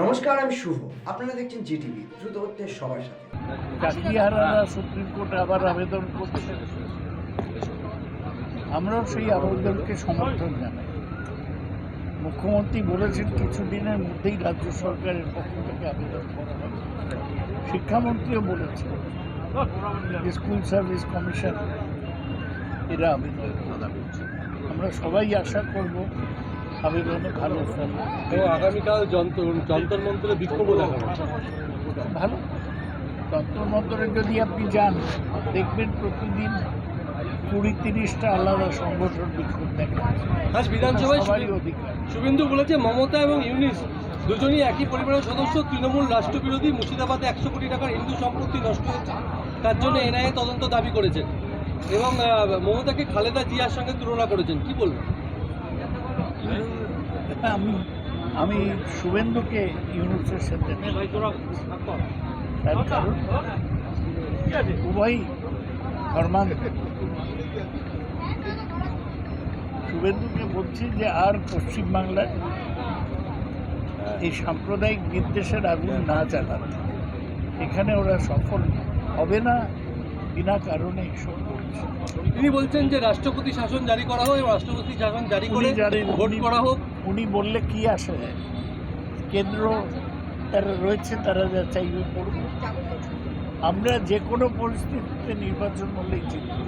নমস্কার, আমি শুভ। আপনারা দেখছেন জিটিভি, দ্রুত হচ্ছে সবার সাথে। সুপ্রিম কোর্টে আবার আবেদন করছে আমরাও সেই আবেদনকে সমর্থন জানাই। মুখ্যমন্ত্রী বলেছেন কিছুদিনের মধ্যেই রাজ্য সরকারের পক্ষ থেকে আবেদন করা হবে। শিক্ষামন্ত্রীও বলেছেন স্কুল সার্ভিস কমিশন এরা আবেদন আমরা সবাই আশা করব আগামীকাল যন্ত্র যন্তর মন্ত্রে বিক্ষোভ দেখানো ভালো? তন্ত্রমন্ত্রে যদি আপনি যান দেখবেন প্রতিদিন কুড়ি তিরিশটা আলাদা সংগঠন বিক্ষোভ দেখা আজ বিধানসভায় শুভেন্দু বলেছে মমতা এবং ইউনিস দুজনই একই পরিবারের সদস্য তৃণমূল রাষ্ট্রবিরোধী মুর্শিদাবাদে একশো কোটি টাকার হিন্দু সম্পত্তি নষ্ট হয়েছে। তার জন্য এনআইএ তদন্ত দাবি করেছেন এবং মমতাকে খালেদা জিয়ার সঙ্গে তুলনা করেছেন। কি বলবেন? আমি আমি শুভেন্দুকে ইউনুসের সাথে উভয়ই ধর্মান্ত শুভেন্দুকে বলছি যে আর পশ্চিমবাংলায় এই সাম্প্রদায়িক বিদ্বেষের আগুন না জ্বালাতে। এখানে ওরা সফল হবে না বিনা কারণে এসব করছে। তিনি বলছেন যে রাষ্ট্রপতি শাসন জারি করা হোক এবং রাষ্ট্রপতি শাসন জারি করে ভোট করা হোক। উনি বললে কি আসে? যায় কেন্দ্র তারা রয়েছে তারা যা চাইবে করবে আমরা যে কোনো পরিস্থিতিতে নির্বাচন হলেই জিতব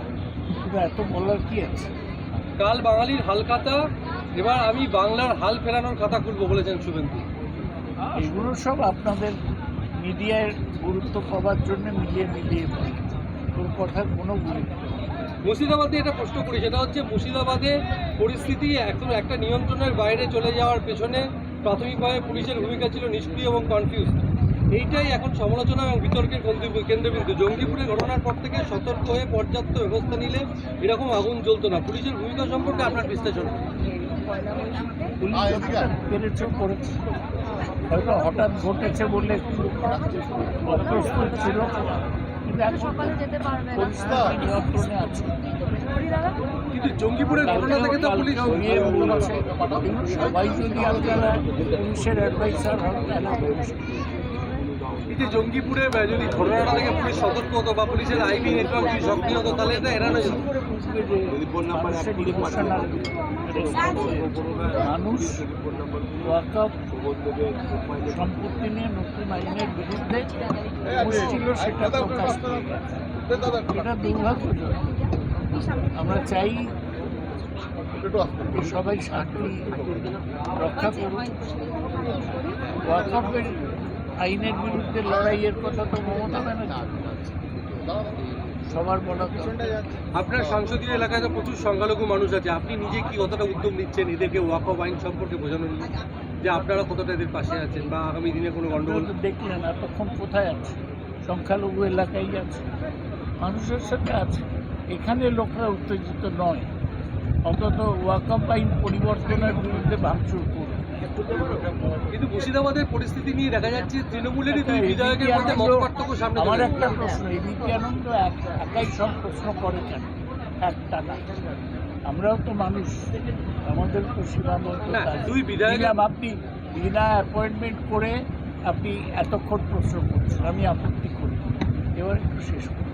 কিন্তু এত বলার কি আছে? কাল বাঙালির হাল খাতা এবার আমি বাংলার হাল ফেরানোর খাতা খুলবো বলেছেন শুভেন্দু। এগুলো সব আপনাদের মিডিয়ায় গুরুত্ব পাওয়ার জন্য মিলিয়ে মিলিয়ে কথার কোনো মুর্শিদাবাদে এটা প্রশ্ন করি সেটা হচ্ছে মুর্শিদাবাদে পরিস্থিতি একদম একটা নিয়ন্ত্রণের বাইরে চলে যাওয়ার পেছনে প্রাথমিকভাবে পুলিশের ভূমিকা ছিল নিষ্ক্রিয় এবং কনফিউজ এইটাই এখন সমালোচনা এবং বিতর্কের কেন্দ্রবিন্দু। জঙ্গিপুরের ঘটনার পর থেকে সতর্ক হয়ে পর্যাপ্ত ব্যবস্থা নিলে এরকম আগুন জ্বলতো না। পুলিশের ভূমিকা সম্পর্কে আপনার বিশ্লেষণ? হয়তো হঠাৎ ঘটেছে বলে অপ্রস্তুত ছিল। কিন্তু জঙ্গিপুরের ঘটনা থেকে তো পুলিশ সবাই যদি আপনারা পুলিশের অ্যাডভাইসার হন তাহলে এই যে জঙ্গিপুরে যদি ঘটনাটা থেকে পুলিশ সতর্ক হতো বা পুলিশের আইবি নেটওয়ার্ক যদি সক্রিয় হতো তাহলে এটা এড়ানো যেত। মানুষের ইমোশনাল সম্পত্তি নিয়ে নতুন আইনের বিরুদ্ধে ছিল সেটা প্রকাশ এটা দুর্ভাগ্যজনক আমরা চাই সবাই শান্তি রক্ষা করুন আইনের বিরুদ্ধে লড়াইয়ের কথা তো মমতা ব্যানার্জি। সবার আপনার সংসদীয় এলাকায় তো প্রচুর সংখ্যালঘু মানুষ আছে। আপনি নিজে কি কতটা উদ্যোগ নিচ্ছেন এদেরকে ওয়াকফ আইন সম্পর্কে বোঝানোর জন্য? যে আপনারা কতটা এদের পাশে আছেন বা আগামী দিনে কোনো তো দেখলেন এতক্ষণ কোথায় আছে? সংখ্যালঘু এলাকায় আছে। মানুষের সাথে আছে। এখানে লোকরা উত্তেজিত নয়। অন্তত ওয়াকআপ আইন পরিবর্তনের বিরুদ্ধে ভাঙচুর করবে কিন্তু মুর্শিদাবাদের পরিস্থিতি নিয়ে দেখা যাচ্ছে তৃণমূলেরই দুই বিধায়কের মধ্যে মত পার্থক্য সামনে আমার একটা প্রশ্ন একাই সব প্রশ্ন করে কেন? একটা না। আমরাও তো মানুষ। আমাদের তো সীমাবদ্ধতা দুই বিধায়ক- আপনি বিনা অ্যাপয়েন্টমেন্ট করে আপনি এতক্ষণ প্রশ্ন করছেন। আমি আপত্তি করি এবার একটু শেষ করুন।